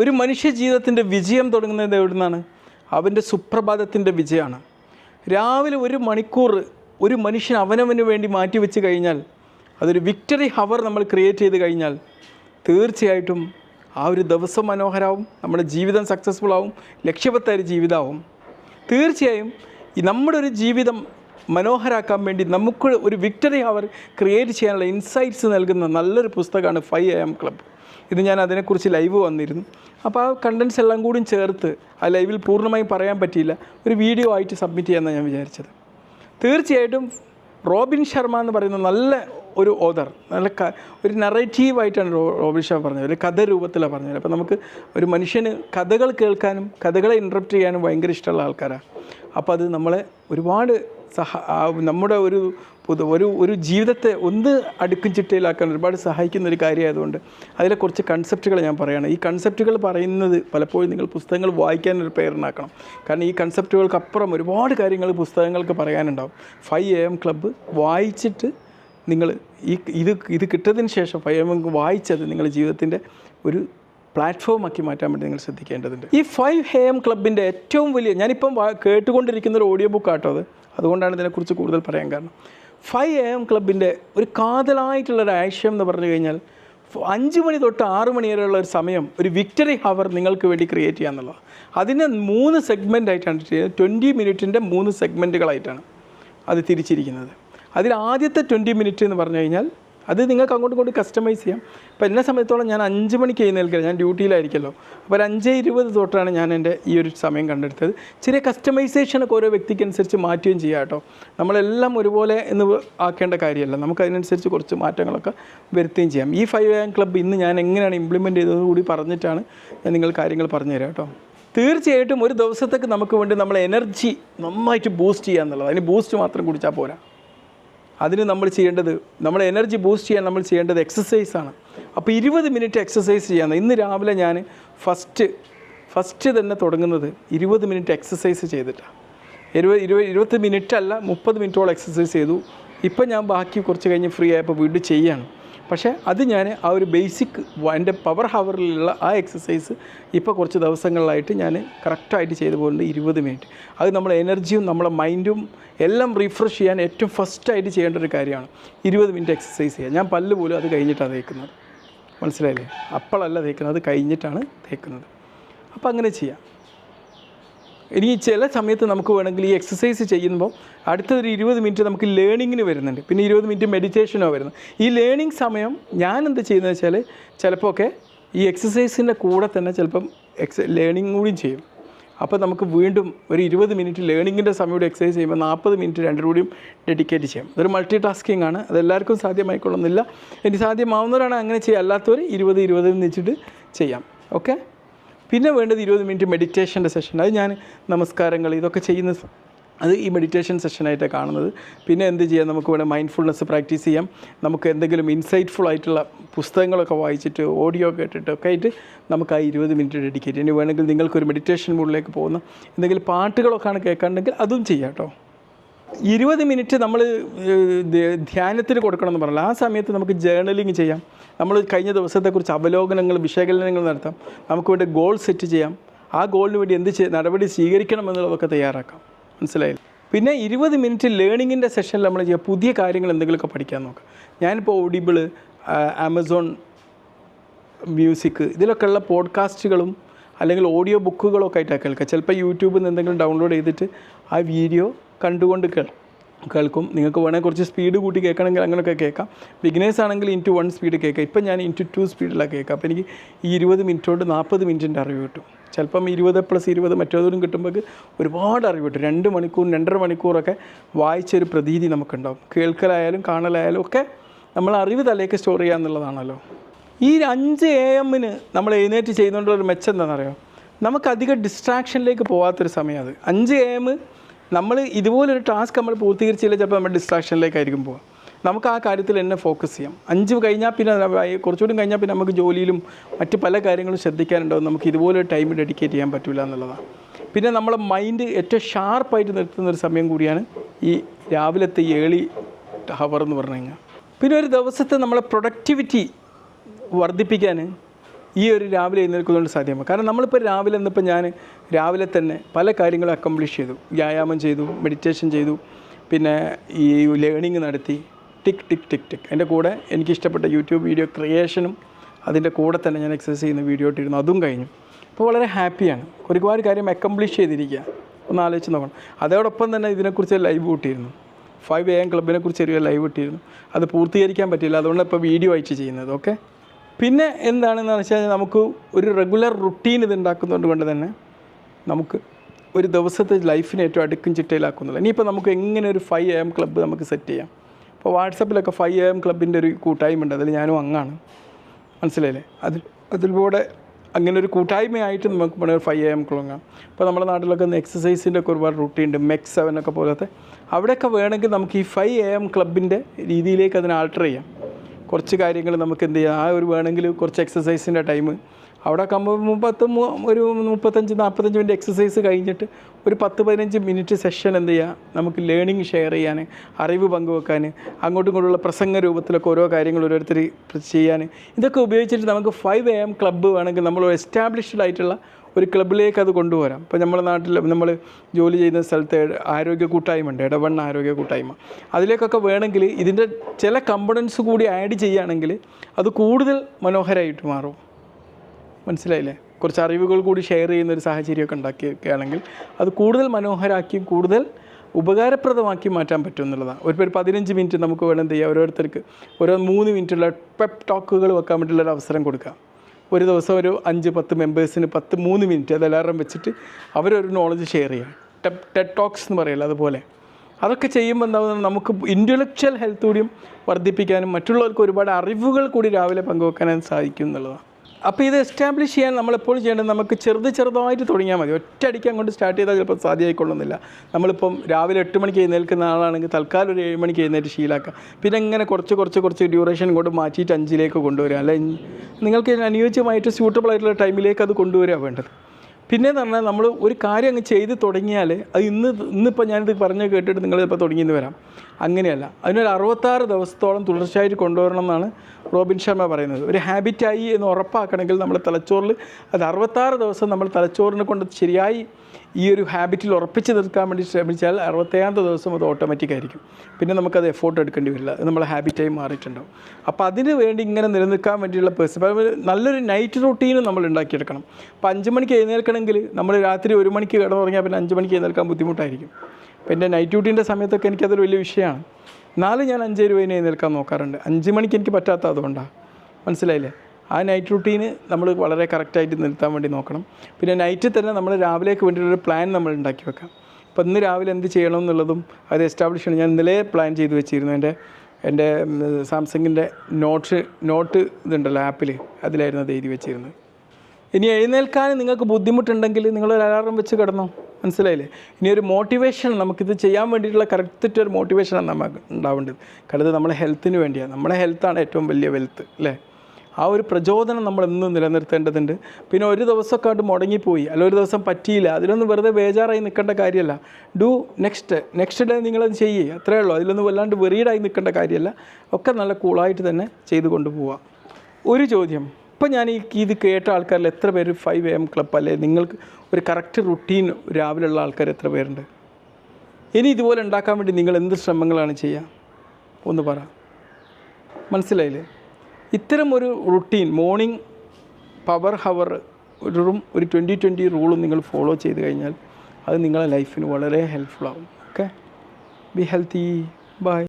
ഒരു മനുഷ്യ ജീവിതത്തിന്റെ വിജയം തുടങ്ങുന്നത് എവിടെ നിന്നാണ് അവന്റെ സുപ്രഭാതത്തിന്റെ വിജയമാണ്. രാവിലെ ഒരു മണിക്കൂർ ഒരു മനുഷ്യൻ അവനവന് വേണ്ടി മാറ്റിവെച്ച് കഴിഞ്ഞാൽ അതൊരു വിക്ടറി ഹവർ നമ്മൾ ക്രിയേറ്റ് ചെയ്ത് കഴിഞ്ഞാൽ തീർച്ചയായിട്ടും ആ ഒരു ദിവസം മനോഹരമാവും നമ്മുടെ ജീവിതം സക്സസ്ഫുൾ ആവും ലക്ഷ്യവത്തായ ജീവിതമാവും. തീർച്ചയായും നമ്മുടെ ഒരു ജീവിതം മനോഹരാക്കാൻ വേണ്ടി നമുക്ക് ഒരു വിക്ടറി ഹവർ ക്രിയേറ്റ് ചെയ്യാനുള്ള ഇൻസൈറ്റ്സ് നൽകുന്ന നല്ലൊരു പുസ്തകമാണ് ഫൈവ് എ എം ക്ലബ്ബ് ഇത് ഞാൻ അതിനെക്കുറിച്ച് ലൈവ് വന്നിരുന്നു. അപ്പോൾ ആ കണ്ടൻസ് എല്ലാം കൂടി ചേർത്ത് ആ ലൈവിൽ പൂർണമായും പറയാൻ പറ്റിയില്ല. ഒരു വീഡിയോ ആയിട്ട് സബ്മിറ്റ് ചെയ്യാമെന്നാണ് ഞാൻ വിചാരിച്ചത്. തീർച്ചയായിട്ടും റോബിൻ ശർമ്മ എന്ന് പറയുന്ന നല്ല ഒരു ഓതർ നല്ല ഒരു നറേറ്റീവായിട്ടാണ് റോ ശർമ്മ പറഞ്ഞത് ഒരു കഥ രൂപത്തിലാണ് പറഞ്ഞത്. അപ്പോൾ നമുക്ക് ഒരു മനുഷ്യന് കഥകൾ കേൾക്കാനും കഥകളെ ഇൻട്രപ്റ്റ് ചെയ്യാനും ഭയങ്കര ഇഷ്ടമുള്ള ആൾക്കാരാണ് അപ്പോൾ അത് നമ്മളെ ഒരുപാട് സഹ നമ്മുടെ ഒരു പുതു ഒരു ഒരു ജീവിതത്തെ ഒന്ന് അടുക്കും ചിട്ടയിലാക്കാൻ ഒരുപാട് സഹായിക്കുന്ന ഒരു കാര്യമായതുകൊണ്ട് അതിലെ കുറച്ച് കൺസെപ്റ്റുകൾ ഞാൻ പറയുകയാണ് ഈ കൺസെപ്റ്റുകൾ പറയുന്നത് പലപ്പോഴും നിങ്ങൾ പുസ്തകങ്ങൾ വായിക്കാൻ ഒരു പ്രേരണയാക്കണം. കാരണം ഈ കൺസെപ്റ്റുകൾക്കപ്പുറം ഒരുപാട് കാര്യങ്ങൾ പുസ്തകങ്ങൾക്ക് പറയാനുണ്ടാവും. ഫൈവ് എ എം ക്ലബ്ബ് വായിച്ചിട്ട് നിങ്ങൾ ഈ ഇത് ഇത് കിട്ടതിന് ശേഷം ഫൈവ് വായിച്ചത് നിങ്ങളുടെ ജീവിതത്തിന്റെ ഒരു പ്ലാറ്റ്ഫോം ആക്കി മാറ്റാൻ വേണ്ടി നിങ്ങൾ ശ്രദ്ധിക്കേണ്ടതുണ്ട്. ഈ ഫൈവ് ഹേ എം ക്ലബിന്റെ ഏറ്റവും വലിയ ഞാനിപ്പം കേട്ടുകൊണ്ടിരിക്കുന്ന ഒരു ഓഡിയോ ബുക്ക് ആട്ടോ അത്. അതുകൊണ്ടാണ് ഇതിനെക്കുറിച്ച് കൂടുതൽ പറയാൻ കാരണം. ഫൈവ് എ എം ക്ലബിന്റെ ഒരു കാതലായിട്ടുള്ളൊരു ആശയം എന്ന് പറഞ്ഞു കഴിഞ്ഞാൽ അഞ്ച് മണി തൊട്ട് ആറ് മണി വരെയുള്ള ഒരു സമയം ഒരു വിക്ടറി ഹവർ നിങ്ങൾക്ക് വേണ്ടി ക്രിയേറ്റ് ചെയ്യുക അതിനെ മൂന്ന് സെഗ്മെന്റ് ആയിട്ടാണ് ട്വന്റി മിനിറ്റിന്റെ മൂന്ന് സെഗ്മെന്റുകളായിട്ടാണ് അത് തിരിച്ചിരിക്കുന്നത്. അതിൽ ആദ്യത്തെ ട്വന്റി മിനിറ്റ് എന്ന് പറഞ്ഞു കഴിഞ്ഞാൽ അത് നിങ്ങൾക്ക് അങ്ങോട്ടും ഇങ്ങോട്ട് കസ്റ്റമൈസ് ചെയ്യാം. അപ്പോൾ എന്നെ സമയത്തോളം ഞാൻ അഞ്ച് മണിക്ക് എഴുന്നേൽക്കില്ല ഞാൻ ഡ്യൂട്ടിയിലായിരിക്കല്ലോ അപ്പോൾ ഒരു അഞ്ച് ഇരുപത് തൊട്ടാണ് ഞാൻ എന്റെ ഈ ഒരു സമയം കണ്ടെടുത്തത്. ചെറിയ കസ്റ്റമൈസേഷനൊക്കെ ഓരോ വ്യക്തിക്ക് അനുസരിച്ച് മാറ്റുകയും ചെയ്യാം കേട്ടോ. നമ്മളെല്ലാം ഒരുപോലെ എന്ന് ആക്കേണ്ട കാര്യമല്ല. നമുക്ക് അതിനനുസരിച്ച് കുറച്ച് മാറ്റങ്ങളൊക്കെ വരുത്തുകയും ചെയ്യാം. ഈ ഫൈവ് എം ക്ലബ്ബ് ഇന്ന് ഞാൻ എങ്ങനെയാണ് ഇംപ്ലിമെന്റ് ചെയ്തത് കൂടി പറഞ്ഞിട്ടാണ് ഞാൻ നിങ്ങൾ കാര്യങ്ങൾ പറഞ്ഞുതരാം കേട്ടോ. തീർച്ചയായിട്ടും ഒരു ദിവസത്തേക്ക് നമുക്ക് വേണ്ടി നമ്മളെ എനർജി നന്നായിട്ട് ബൂസ്റ്റ് ചെയ്യുക എന്നുള്ളത്. അതിന് ബൂസ്റ്റ് മാത്രം കുടിച്ചാൽ പോരാ. അതിന് നമ്മൾ ചെയ്യേണ്ടത് നമ്മുടെ എനർജി ബൂസ്റ്റ് ചെയ്യാൻ നമ്മൾ ചെയ്യേണ്ടത് എക്സസൈസ് ആണ്. അപ്പോൾ ഇരുപത് മിനിറ്റ് എക്സസൈസ് ചെയ്യാൻ ഇന്ന് രാവിലെ ഞാൻ ഫസ്റ്റ് ഫസ്റ്റ് തന്നെ തുടങ്ങുന്നത് ഇരുപത് മിനിറ്റ് എക്സസൈസ് ചെയ്തിട്ടാണ് ഇരുപത് ഇരുപത് ഇരുപത്തി മിനിറ്റ് അല്ല മുപ്പത് മിനിറ്റോളം എക്സസൈസ് ചെയ്തു. ഇപ്പം ഞാൻ ബാക്കി കുറച്ച് കഴിഞ്ഞ് ഫ്രീ ആയപ്പോൾ വീണ്ടും ചെയ്യാണ്. പക്ഷേ അത് ഞാൻ ആ ഒരു ബേസിക് എന്റെ പവർ ഹവറിലുള്ള ആ എക്സസൈസ് ഇപ്പോൾ കുറച്ച് ദിവസങ്ങളിലായിട്ട് ഞാൻ കറക്റ്റായിട്ട് ചെയ്തു പോകുന്നുണ്ട് ഇരുപത് മിനിറ്റ് അത് നമ്മളെ എനർജിയും നമ്മളെ മൈൻഡും എല്ലാം റീഫ്രഷ് ചെയ്യാൻ ഏറ്റവും ഫസ്റ്റായിട്ട് ചെയ്യേണ്ട ഒരു കാര്യമാണ്. ഇരുപത് മിനിറ്റ് എക്സസൈസ് ചെയ്യുക ഞാൻ പല്ല് പോലും അത് കഴിഞ്ഞിട്ടാണ് തേക്കുന്നത്. മനസ്സിലായില്ലേ? അപ്പോഴല്ല തേക്കുന്നത്. അത് കഴിഞ്ഞിട്ടാണ് തേക്കുന്നത്. അപ്പോൾ അങ്ങനെ ചെയ്യാം. ഇനി ചില സമയത്ത് നമുക്ക് വേണമെങ്കിൽ ഈ എക്സസൈസ് ചെയ്യുമ്പോൾ അടുത്തൊരു ഇരുപത് മിനിറ്റ് നമുക്ക് ലേണിങ്ങിന് വരുന്നുണ്ട്. പിന്നെ ഇരുപത് മിനിറ്റ് മെഡിറ്റേഷനോ വരുന്നത് ഈ ലേണിംഗ് സമയം ഞാൻ എന്ത് ചെയ്യുന്നത് വെച്ചാൽ ചിലപ്പോൾ ഒക്കെ ഈ എക്സസൈസിന്റെ കൂടെ തന്നെ ചിലപ്പം എക്സ ലേണിംഗ് കൂടിയും ചെയ്യും. അപ്പോൾ നമുക്ക് വീണ്ടും ഒരു ഇരുപത് മിനിറ്റ് ലേണിങ്ങിന്റെ സമയം എക്സസൈസ് ചെയ്യുമ്പോൾ നാൽപ്പത് മിനിറ്റ് രണ്ടു കൂടിയും ഡെഡിക്കേറ്റ് ചെയ്യാം. അതൊരു മൾട്ടി ടാസ്കിങ് ആണ് അതെല്ലാവർക്കും സാധ്യമായിക്കൊള്ളുന്നില്ല. ഇനി സാധ്യമാവുന്നവരാണ് അങ്ങനെ ചെയ്യുക അല്ലാത്തവർ ഇരുപത് ഇരുപത് എന്ന് വെച്ചിട്ട് ചെയ്യാം. ഓക്കെ പിന്നെ വേണ്ടത് ഇരുപത് മിനിറ്റ് മെഡിറ്റേഷന്റെ സെഷൻ അത് ഞാൻ നമസ്കാരങ്ങൾ ഇതൊക്കെ ചെയ്യുന്ന അത് ഈ മെഡിറ്റേഷൻ സെഷനായിട്ടാണ് കാണുന്നത്. പിന്നെ എന്ത് ചെയ്യാം? നമുക്ക് വേണേൽ മൈൻഡ്ഫുൾനെസ് പ്രാക്ടീസ് ചെയ്യാം. നമുക്ക് എന്തെങ്കിലും ഇൻസൈറ്റ്ഫുൾ ആയിട്ടുള്ള പുസ്തകങ്ങളൊക്കെ വായിച്ചിട്ട് ഓഡിയോ കേട്ടിട്ടൊക്കെ ആയിട്ട് നമുക്ക് ആ ഇരുപത് മിനിറ്റ് ഡെഡിക്കേറ്റ് ഇനി വേണമെങ്കിൽ നിങ്ങൾക്കൊരു മെഡിറ്റേഷൻ മൂഡിലേക്ക് പോകുന്ന എന്തെങ്കിലും പാട്ടുകളൊക്കെയാണ് കേൾക്കാനുണ്ടെങ്കിൽ അതും ചെയ്യാം കേട്ടോ. ഇരുപത് മിനിറ്റ് നമ്മൾ ധ്യാനത്തിന് കൊടുക്കണം എന്ന് പറഞ്ഞാൽ ആ സമയത്ത് നമുക്ക് ജേർണലിങ് ചെയ്യാം. നമ്മൾ കഴിഞ്ഞ ദിവസത്തെക്കുറിച്ച് അവലോകനങ്ങൾ വിശകലനങ്ങൾ നടത്താം. നമുക്ക് വേണ്ടി ഗോൾ സെറ്റ് ചെയ്യാം. ആ ഗോളിന് വേണ്ടി എന്ത് നടപടി സ്വീകരിക്കണം എന്നുള്ളതൊക്കെ തയ്യാറാക്കാം. മനസ്സിലായില്ലേ? പിന്നെ ഇരുപത് മിനിറ്റ് ലേണിങ്ങിന്റെ സെഷനിൽ നമ്മൾ ചെയ്യുക പുതിയ കാര്യങ്ങൾ എന്തെങ്കിലുമൊക്കെ പഠിക്കാൻ നോക്കാം. ഞാനിപ്പോൾ ഓഡിബിൾ ആമസോൺ മ്യൂസിക് ഇതിലൊക്കെയുള്ള പോഡ്കാസ്റ്റുകളും അല്ലെങ്കിൽ ഓഡിയോ ബുക്കുകളൊക്കെ ആയിട്ടാണ് കേൾക്കുക. ചിലപ്പോൾ യൂട്യൂബിൽ നിന്ന് എന്തെങ്കിലും ഡൗൺലോഡ് ചെയ്തിട്ട് ആ വീഡിയോ കണ്ടുകൊണ്ട് കേൾ കേൾക്കും. നിങ്ങൾക്ക് വേണമെങ്കിൽ കുറച്ച് സ്പീഡ് കൂട്ടി കേൾക്കണമെങ്കിൽ അങ്ങനെയൊക്കെ കേൾക്കാം. ബിഗിനേഴ്സ് ആണെങ്കിൽ ഇന്റു വൺ സ്പീഡ് കേൾക്കാം. ഇപ്പം ഞാൻ ഇന്റു ടു സ്പീഡിലാണ് കേൾക്കാം. അപ്പോൾ എനിക്ക് ഈ ഇരുപത് മിനിറ്റ് കൊണ്ട് നാൽപ്പത് മിനിറ്റിന്റെ അറിവ് കിട്ടും. ചിലപ്പം ഇരുപത് പ്ലസ് ഇരുപത് മറ്റേതോടും കിട്ടുമ്പോൾ ഒരുപാട് അറിവ് കിട്ടും. രണ്ട് മണിക്കൂർ രണ്ടര മണിക്കൂറൊക്കെ വായിച്ചൊരു പ്രതീതി നമുക്കുണ്ടാവും. കേൾക്കലായാലും കാണലായാലും ഒക്കെ നമ്മൾ അറിവ് തലേക്ക് സ്റ്റോർ ചെയ്യുക എന്നുള്ളതാണല്ലോ. ഈ അഞ്ച് എ എമ്മിന് നമ്മൾ എഴുന്നേറ്റ് ചെയ്യുന്നതുകൊണ്ടുള്ള ഒരു മെച്ചം എന്താണെന്നറിയോ? നമുക്കധികം ഡിസ്ട്രാക്ഷനിലേക്ക് പോകാത്തൊരു സമയം അത്. അഞ്ച് എ എം നമ്മൾ ഇതുപോലൊരു ടാസ്ക് നമ്മൾ പൂർത്തീകരിച്ചില്ല ചിലപ്പോൾ നമ്മൾ ഡിസ്ട്രാക്ഷനിലേക്കായിരിക്കും പോകുക നമുക്ക് ആ കാര്യത്തിൽ തന്നെ ഫോക്കസ് ചെയ്യാം. അഞ്ച് കഴിഞ്ഞാൽ പിന്നെ കുറച്ചുകൂടി കഴിഞ്ഞാൽ പിന്നെ നമുക്ക് ജോലിയിലും മറ്റ് പല കാര്യങ്ങളും ശ്രദ്ധിക്കാനുണ്ടാവും. നമുക്ക് ഇതുപോലെ ടൈം ഡെഡിക്കേറ്റ് ചെയ്യാൻ പറ്റില്ല എന്നുള്ളതാണ്. പിന്നെ നമ്മളെ മൈൻഡ് ഏറ്റവും ഷാർപ്പായിട്ട് നിർത്തുന്ന ഒരു സമയം കൂടിയാണ് ഈ രാവിലത്തെ ഏളി ഹവർ എന്ന് പറഞ്ഞു കഴിഞ്ഞാൽ. പിന്നെ ഒരു ദിവസത്തെ നമ്മളെ പ്രൊഡക്ടിവിറ്റി വർദ്ധിപ്പിക്കാൻ ഈ ഒരു രാവിലെ എഴുന്നേൽക്കുന്നതുകൊണ്ട് സാധ്യമാണ് കാരണം നമ്മളിപ്പോൾ രാവിലെ എന്നിപ്പോൾ ഞാൻ രാവിലെ തന്നെ പല കാര്യങ്ങളും അക്കംപ്ലിഷ് ചെയ്തു. വ്യായാമം ചെയ്തു മെഡിറ്റേഷൻ ചെയ്തു പിന്നെ ഈ ലേണിംഗ് നടത്തി. Tick tick tick tick. എന്റെ കൂടെ എനിക്കിഷ്ടപ്പെട്ട യൂട്യൂബ് വീഡിയോ ക്രിയേഷനും അതിന്റെ കൂടെ തന്നെ ഞാൻ എക്സസൈസ് ചെയ്യുന്ന വീഡിയോ ഇട്ടിരുന്നു അതും കഴിഞ്ഞു. അപ്പോൾ വളരെ ഹാപ്പിയാണ് ഒരുപാട് കാര്യം അക്കംപ്ലിഷ് ചെയ്തിരിക്കുക ഒന്ന് ആലോചിച്ച് നോക്കണം. അതോടൊപ്പം തന്നെ ഇതിനെക്കുറിച്ച് ലൈവ് ഇട്ടിരുന്നു ഫൈവ് എ എം ക്ലബിനെ കുറിച്ച് ഒരു ലൈവ് ഇട്ടിരുന്നു. അത് പൂർത്തീകരിക്കാൻ പറ്റില്ല അതുകൊണ്ട് ഇപ്പോൾ വീഡിയോ അയച്ച് ചെയ്യുന്നത്. ഓക്കെ പിന്നെ എന്താണെന്ന് വെച്ച് കഴിഞ്ഞാൽ നമുക്ക് ഒരു റെഗുലർ റുട്ടീൻ ഇത് ഉണ്ടാക്കുന്നതുകൊണ്ട് കൊണ്ട് തന്നെ നമുക്ക് ഒരു ദിവസത്തെ ലൈഫിനെ ഏറ്റവും അടുക്കും ചിട്ടയിലാക്കുന്നില്ല ഇനിയിപ്പോൾ നമുക്ക് എങ്ങനെ ഒരു ഫൈവ് എ എം ക്ലബ്ബ് നമുക്ക് സെറ്റ് ചെയ്യാം. ഇപ്പോൾ വാട്സപ്പിലൊക്കെ ഫൈവ് എ എം ക്ലബിന്റെ ഒരു കൂട്ടായ്മ ഉണ്ട് അതിൽ ഞാനും അങ്ങാണ്. മനസ്സിലായില്ലേ? അതിൽ അതിലൂടെ അങ്ങനെ ഒരു കൂട്ടായ്മയായിട്ട് നമുക്ക് വേണമെങ്കിൽ ഫൈവ് എ എം ക്ലോങ്ങാം ഇപ്പോൾ നമ്മുടെ നാട്ടിലൊക്കെ ഒന്ന് എക്സസൈസിന്റെ ഒക്കെ ഒരുപാട് റുട്ടീൻ ഉണ്ട്. മെക്സ് സെവനൊക്കെ പോലത്തെ. അവിടെയൊക്കെ വേണമെങ്കിൽ നമുക്ക് ഈ ഫൈവ് എ എം ക്ലബിന്റെ രീതിയിലേക്ക് അതിനെ ആൾട്ടർ ചെയ്യാം. കുറച്ച് കാര്യങ്ങൾ നമുക്ക് എന്ത് ചെയ്യാം? ആ ഒരു വേണമെങ്കിൽ കുറച്ച് എക്സസൈസിന്റെ ടൈം അവിടെ മുപ്പത്ത് ഒരു മുപ്പത്തഞ്ച് നാൽപ്പത്തഞ്ച് മിനിറ്റ് എക്സസൈസ് കഴിഞ്ഞിട്ട് ഒരു പത്ത് പതിനഞ്ച് മിനിറ്റ് സെഷൻ എന്ത് ചെയ്യുക നമുക്ക് ലേണിംഗ് ഷെയർ ചെയ്യാൻ അറിവ് പങ്കുവെക്കാൻ അങ്ങോട്ടും ഇങ്ങോട്ടുള്ള പ്രസംഗ രൂപത്തിലൊക്കെ ഓരോ കാര്യങ്ങൾ ഓരോരുത്തർ ചെയ്യാൻ. ഇതൊക്കെ ഉപയോഗിച്ചിട്ട് നമുക്ക് ഫൈവ് എ എം ക്ലബ്ബ് വേണമെങ്കിൽ നമ്മൾ എസ്റ്റാബ്ലിഷ്ഡ് ആയിട്ടുള്ള ഒരു ക്ലബിലേക്ക് അത് കൊണ്ടുവരാം. ഇപ്പോൾ നമ്മുടെ നാട്ടിൽ നമ്മൾ ജോലി ചെയ്യുന്ന സ്ഥലത്ത് ആരോഗ്യ കൂട്ടായ്മ ഉണ്ട് ഇടവണ്ണ ആരോഗ്യ കൂട്ടായ്മ. അതിലേക്കൊക്കെ വേണമെങ്കിൽ ഇതിന്റെ ചില കമ്പണൻസ് കൂടി ആഡ് ചെയ്യുകയാണെങ്കിൽ അത് കൂടുതൽ മനോഹരമായിട്ട് മാറും. മനസ്സിലായില്ലേ? കുറച്ച് അറിവുകൾ കൂടി ഷെയർ ചെയ്യുന്ന ഒരു സാഹചര്യമൊക്കെ ഉണ്ടാക്കിയൊക്കെയാണെങ്കിൽ അത് കൂടുതൽ മനോഹരമാക്കിയും കൂടുതൽ ഉപകാരപ്രദമാക്കി മാറ്റാൻ പറ്റും എന്നുള്ളതാണ്. ഒരു പേര് പതിനഞ്ച് മിനിറ്റ് നമുക്ക് വേണം എന്ത് ചെയ്യാം? ഓരോരുത്തർക്ക് ഓരോ മൂന്ന് മിനിറ്റുള്ള പെപ് ടോക്കുകൾ വെക്കാൻ വേണ്ടിയുള്ള ഒരു അവസരം കൊടുക്കാം. ഒരു ദിവസം ഒരു അഞ്ച് പത്ത് മെമ്പേഴ്സിന് പത്ത് മൂന്ന് മിനിറ്റ് അത് അലാറം വെച്ചിട്ട് അവരൊരു നോളജ് ഷെയർ ചെയ്യാം. ടെപ് ടെഡ് ടോക്സ് എന്ന് പറയില്ല അതുപോലെ. അതൊക്കെ ചെയ്യുമ്പോൾ എന്താകുന്ന നമുക്ക് ഇന്റലക്ച്വൽ ഹെൽത്ത് കൂടിയും വർദ്ധിപ്പിക്കാനും മറ്റുള്ളവർക്ക് ഒരുപാട് അറിവുകൾ കൂടി രാവിലെ പങ്കുവെക്കാനും സാധിക്കും എന്നുള്ളതാണ്. അപ്പോൾ ഇത് എസ്റ്റാബ്ലിഷ് ചെയ്യാൻ നമ്മളെപ്പോഴും ചെയ്യേണ്ടത് നമുക്ക് ചെറുത് ചെറുതായിട്ട് തുടങ്ങിയാൽ മതി. ഒറ്റയടിക്ക് അങ്ങോട്ട് സ്റ്റാർട്ട് ചെയ്താൽ ചിലപ്പോൾ സാധ്യമായിക്കൊള്ളുന്നില്ല. നമ്മളിപ്പം രാവിലെ എട്ട് മണിക്ക് എഴുന്നേൽക്കുന്ന ആളാണെങ്കിൽ തൽക്കാലം ഒരു ഏഴ് മണിക്ക് എഴുന്നേറ്റ് ശീലാക്കുക പിന്നെ ഇങ്ങനെ കുറച്ച് കുറച്ച് കുറച്ച് ഡ്യൂറേഷൻ കൊണ്ട് മാറ്റിയിട്ട് അഞ്ചിലേക്ക് കൊണ്ടുവരിക. അല്ല നിങ്ങൾക്ക് അനുയോജ്യമായിട്ട് സ്യൂട്ടബിൾ ആയിട്ടുള്ള ടൈമിലേക്ക് അത് കൊണ്ടുവരിക വേണ്ടത്. പിന്നെ എന്ന് പറഞ്ഞാൽ നമ്മൾ ഒരു കാര്യം അങ്ങ് ചെയ്ത് തുടങ്ങിയാൽ അത് ഇന്ന് ഇന്നിപ്പോൾ ഞാനിത് പറഞ്ഞ് കേട്ടിട്ട് നിങ്ങൾ ഇപ്പോൾ തുടങ്ങിയെന്ന് വരാം. അങ്ങനെയല്ല. അതിനൊരു അറുപത്താറ് ദിവസത്തോളം തുടർച്ചയായിട്ട് കൊണ്ടുവരണം എന്നാണ് റോബിൻ ശർമ്മ പറയുന്നത്. ഒരു ഹാബിറ്റായി എന്ന് ഉറപ്പാക്കണമെങ്കിൽ നമ്മൾ തലച്ചോറിൽ അത് അറുപത്താറ് ദിവസം നമ്മൾ തലച്ചോറിനെ കൊണ്ട് ശരിയായി ഈ ഒരു ഹാബിറ്റിൽ ഉറപ്പിച്ച് നിൽക്കാൻ വേണ്ടി ശ്രമിച്ചാൽ അറുപത്തേഴാമത്തെ ദിവസം അത് ഓട്ടോമാറ്റിക് ആയിരിക്കും. പിന്നെ നമുക്കത് എഫോർട്ട് എടുക്കേണ്ടി വരില്ല. അത് നമ്മളെ ഹാബിറ്റായി മാറിയിട്ടുണ്ടാവും. അപ്പോൾ അതിന് വേണ്ടി ഇങ്ങനെ നിലനിൽക്കാൻ വേണ്ടിയുള്ള പേഴ്സൺ നല്ലൊരു നൈറ്റ് റൂട്ടീനും നമ്മൾ ഉണ്ടാക്കിയെടുക്കണം. അപ്പോൾ അഞ്ച് മണിക്ക് എഴുന്നേൽക്കണമെങ്കിൽ നമ്മൾ രാത്രി ഒരു മണിക്ക് കിടന്നുറങ്ങിയാൽ പിന്നെ അഞ്ച് മണിക്ക് എഴുന്നേൽക്കാൻ ബുദ്ധിമുട്ടായിരിക്കും. അപ്പോൾ എന്റെ നൈറ്റ് ഡ്യൂട്ടീന്റെ സമയത്തൊക്കെ എനിക്കതൊരു വലിയ വിഷയമാണ്. നാല് ഞാൻ അഞ്ച് രൂപേനെ എഴുന്നേൽക്കാൻ നോക്കാറുണ്ട്. അഞ്ച് മണിക്ക് എനിക്ക് പറ്റാത്ത അതുകൊണ്ടാണ് മനസ്സിലായില്ലേ? ആ നൈറ്റ് റുട്ടീന് നമ്മൾ വളരെ കറക്റ്റായിട്ട് നിർത്താൻ വേണ്ടി നോക്കണം. പിന്നെ നൈറ്റിൽ തന്നെ നമ്മൾ രാവിലേക്ക് വേണ്ടിയിട്ടൊരു പ്ലാൻ നമ്മൾ ഉണ്ടാക്കി വെക്കാം. അപ്പോൾ ഇന്ന് രാവിലെ എന്ത് ചെയ്യണം എന്നുള്ളതും അത് എസ്റ്റാബ്ലിഷ് ചെയ്യണം. ഞാൻ ഇന്നലെ പ്ലാൻ ചെയ്ത് വെച്ചിരുന്നു. എന്റെ എന്റെ സാംസങ്ങിന്റെ നോട്ട് നോട്ട് ഇതുണ്ടല്ലോ ആപ്പിൽ അതിലായിരുന്നു അത് എഴുതി വെച്ചിരുന്നത്. ഇനി എഴുന്നേൽക്കാൻ നിങ്ങൾക്ക് ബുദ്ധിമുട്ടുണ്ടെങ്കിൽ നിങ്ങളൊരു അലാറം വെച്ച് കിടന്നോ. മനസ്സിലായില്ലേ? ഇനി ഒരു മോട്ടിവേഷൻ നമുക്കിത് ചെയ്യാൻ വേണ്ടിയിട്ടുള്ള കറക്റ്റ് മോട്ടിവേഷനാണ് നമുക്ക് ഉണ്ടാവേണ്ടത്. കാരണം നമ്മുടെ ഹെൽത്തിന് വേണ്ടിയാണ്. നമ്മുടെ ഹെൽത്താണ് ഏറ്റവും വലിയ വെൽത്ത് അല്ലേ? ആ ഒരു പ്രചോദനം നമ്മൾ എന്നും നിലനിർത്തേണ്ടതുണ്ട്. പിന്നെ ഒരു ദിവസമൊക്കെ മുടങ്ങിപ്പോയി. അല്ല ഒരു ദിവസം പറ്റിയില്ല. അതിലൊന്നും വെറുതെ ബേജാറായി നിൽക്കേണ്ട കാര്യമല്ല. Do next. നെക്സ്റ്റ് ഡേ നിങ്ങളത് ചെയ്യേ. അത്രേ ഉള്ളൂ. അതിലൊന്നും വല്ലാണ്ട് വെറീഡായി നിൽക്കേണ്ട കാര്യമല്ല. ഒക്കെ നല്ല കൂളായിട്ട് തന്നെ ചെയ്തു കൊണ്ടുപോവുക ഒരു ചോദ്യം. ഇപ്പം ഞാൻ ഈ ഇത് കേട്ട ആൾക്കാരിൽ എത്ര പേര് ഫൈവ് എ എം ക്ലബ് അല്ലെ? നിങ്ങൾക്ക് ഒരു കറക്റ്റ് റുട്ടീൻ രാവിലെയുള്ള ആൾക്കാർ എത്ര പേരുണ്ട്? ഇനി ഇതുപോലെ ഉണ്ടാക്കാൻ വേണ്ടി നിങ്ങൾ എന്ത് ശ്രമങ്ങളാണ് ചെയ്യുക? ഒന്ന് പറ. മനസ്സിലായില്ലേ? ഇത്തരം ഒരു റുട്ടീൻ മോർണിംഗ് പവർ ഹവർ ഒരു ഒരു ട്വന്റി ട്വന്റി റൂളും നിങ്ങൾ ഫോളോ ചെയ്ത് കഴിഞ്ഞാൽ അത് നിങ്ങളെ ലൈഫിന് വളരെ ഹെൽപ്ഫുൾ ആവും. Okay be healthy by